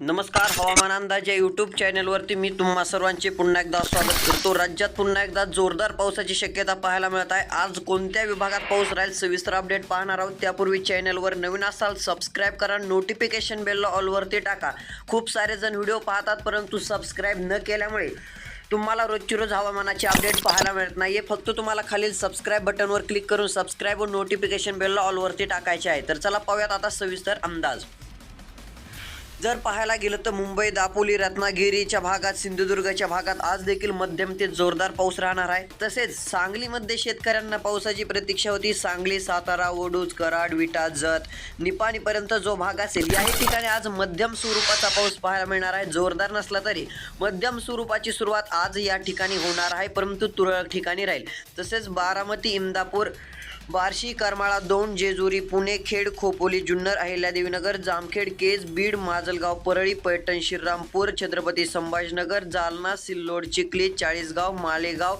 नमस्कार हवामान अंदाज या यूट्यूब चॅनलवरती मी तुम्हा सर्वांचे पुन्हा एकदा स्वागत करतो. राज्यात पुन्हा एकदा जोरदार पावसाची शक्यता पाहायला मिळत आहे. आज कोणत्या विभागात पाऊस राहील सविस्तर अपडेट पाहणार आहोत. त्यापूर्वी चॅनलवर नवीन असाल सबस्क्राईब करा. नोटिफिकेशन बेलला ऑलवरती टाका. खूप सारे जण व्हिडिओ पाहतात परंतु सबस्क्राईब न केल्यामुळे तुम्हाला रोजची रोज हवामानाचे अपडेट पाहायला मिळत नाही आहे फक्त तुम्हाला खालील सबस्क्राईब बटनवर क्लिक करून सबस्क्राईब व नोटिफिकेशन बेलला ऑलवरती टाकायचे आहे. तर चला पाहूयात आता सविस्तर अंदाज. जर पाहायला गेलं तर मुंबई दापोली रत्नागिरीच्या भागात सिंधुदुर्गच्या भागात आज देखील मध्यम ते जोरदार पाऊस राहणार आहे. तसेच सांगलीमध्ये शेतकऱ्यांना पावसाची प्रतीक्षा होती. सांगली सातारा ओडूज कराड विटा जत निपाणीपर्यंत जो भाग असेल याही ठिकाणी आज मध्यम स्वरूपाचा पाऊस पाहायला मिळणार आहे. जोरदार नसला तरी मध्यम स्वरूपाची सुरुवात आज या ठिकाणी होणार आहे. परंतु तुरळक ठिकाणी राहील. तसेच बारामती इंदापूर बार्शी करमाळा दोन जेजुरी पुणे खेड खोपोली जुन्नर अहिल्यादेवीनगर जामखेड केज बीड माजलगाव परळी पैठण श्रीरामपूर छत्रपती संभाजीनगर जालना सिल्लोड चिखली चाळीसगाव मालेगाव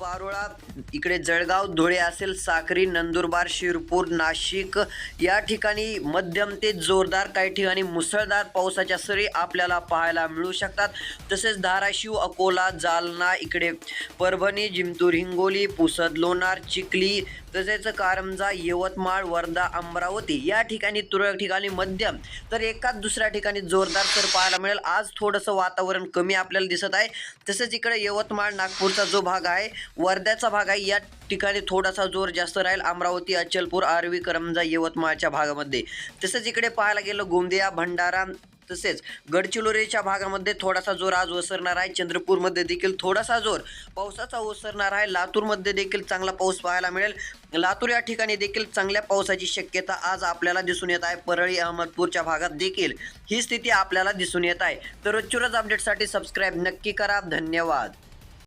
पारोळा इकडे जळगाव धुळे असेल साक्री नंदुरबार शिरपूर नाशिक या ठिकाणी मध्यम ते जोरदार काही ठिकाणी मुसळधार पावसाच्या सरी आपल्याला पाहायला मिळू शकतात. तसेच धाराशिव अकोला जालना इकडे परभणी जिंतूर हिंगोली पुसद लोणार चिखली तसेच कारंजा यवतमाळ वर्धा अमरावती या ठिकाणी तुरळक ठिकाणी मध्यम तर एकाच दुसऱ्या ठिकाणी जोरदार तर पाहायला मिळेल. आज थोडंसं वातावरण कमी आपल्याला दिसत आहे. तसेच इकडे यवतमाळ नागपूरचा जो भाग आहे वर्ध्याचा भाग आहे. या ठिकाणी थोडासा जोर जास्त राहील. अमरावती अचलपूर आर्वी करंजा यवतमाळच्या भागामध्ये. तसेच इकडे पाहायला गेलं गोंदिया भंडारा तसेच गडचिरोलीच्या भागामध्ये थोडासा जोर आज ओसरणार आहे. चंद्रपूरमध्ये देखील थोडासा जोर पावसाचा ओसरणार आहे. लातूरमध्ये देखील चांगला पाऊस पाहायला मिळेल. लातूर या ठिकाणी देखील चांगल्या पावसाची शक्यता आज आपल्याला दिसून येत आहे. परळी अहमदपूरच्या भागात देखील ही स्थिती आपल्याला दिसून येत आहे. तर रोजच्या रोज अपडेटसाठी सबस्क्राईब नक्की करा. धन्यवाद.